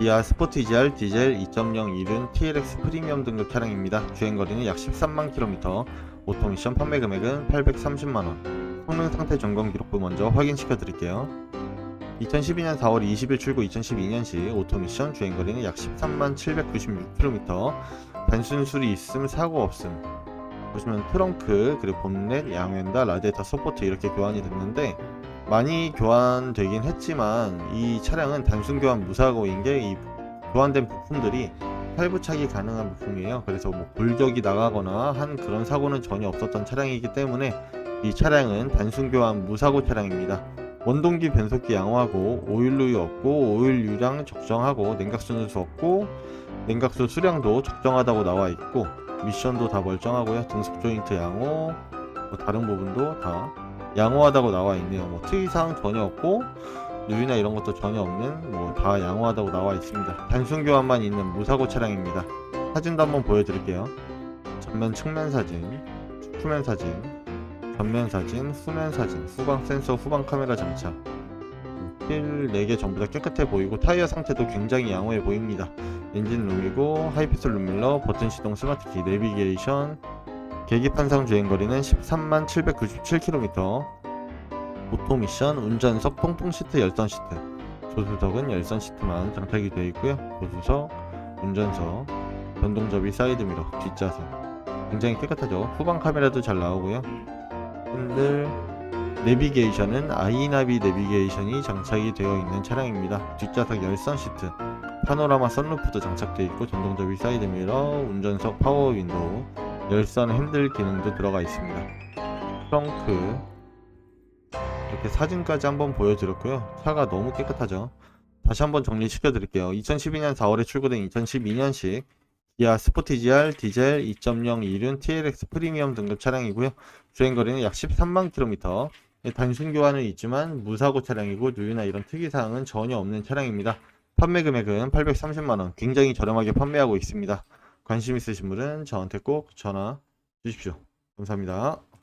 기아 스포티 GR 디젤 2.0 이륜 TLX 프리미엄 등급 차량입니다. 주행거리는 약 13만 킬로미터, 오토미션 판매 금액은 830만 원. 성능 상태 점검 기록부 먼저 확인시켜 드릴게요. 2012년 4월 20일 출고 2012년식 오토미션 주행거리는 약 13만 796km, 단순 수리 있음 사고 없음. 보시면 트렁크 그리고 본넷 양왼다 라디에이터 서포트 이렇게 교환이 됐는데 많이 교환되긴 했지만 이 차량은 단순 교환 무사고인 게 이 교환된 부품들이 탈부착이 가능한 부품이에요. 그래서 뭐 골격이 나가거나 한 그런 사고는 전혀 없었던 차량이기 때문에 이 차량은 단순 교환 무사고 차량입니다. 원동기 변속기 양호하고 오일루유 없고 오일 유량 적정하고 냉각수는 수 없고 냉각수 수량도 적정하다고 나와 있고 미션도 다 멀쩡하고요. 등속 조인트 양호, 뭐 다른 부분도 다 양호하다고 나와 있네요. 뭐 특이사항 전혀 없고 누유나 이런 것도 전혀 없는 뭐 다 양호하다고 나와 있습니다. 단순 교환만 있는 무사고 차량입니다. 사진도 한번 보여드릴게요. 전면 측면 사진, 후면 사진, 전면 사진, 후면 사진, 후방 센서, 후방 카메라 장착. 휠 4개 전부 다 깨끗해 보이고 타이어 상태도 굉장히 양호해 보입니다. 엔진 룸이고 하이패스 룸밀러, 버튼 시동 스마트키, 내비게이션, 계기판상 주행거리는 13만 797km 오토 미션, 운전석, 통풍 시트, 열선 시트. 조수석은 열선 시트만 장착이 되어 있고요. 조수석, 운전석, 전동접이 사이드미러, 뒷좌석. 굉장히 깨끗하죠? 후방 카메라도 잘 나오고요. 핸들 내비게이션은 아이나비 내비게이션이 장착이 되어 있는 차량입니다. 뒷좌석 열선 시트. 파노라마 선루프도 장착되어 있고 전동접이 사이드미러, 운전석 파워 윈도우 열선 핸들 기능도 들어가 있습니다. 트렁크 이렇게 사진까지 한번 보여드렸고요. 차가 너무 깨끗하죠. 다시 한번 정리시켜 드릴게요. 2012년 4월에 출고된 2012년식 기아 스포티 GR 디젤 2.0 이륜 TLX 프리미엄 등급 차량이고요. 주행 거리는 약 13만 킬로미터. 예, 단순 교환은 있지만 무사고 차량이고 누유나 이런 특이 사항은 전혀 없는 차량입니다. 판매 금액은 830만 원. 굉장히 저렴하게 판매하고 있습니다. 관심 있으신 분은 저한테 꼭 전화 주십시오. 감사합니다.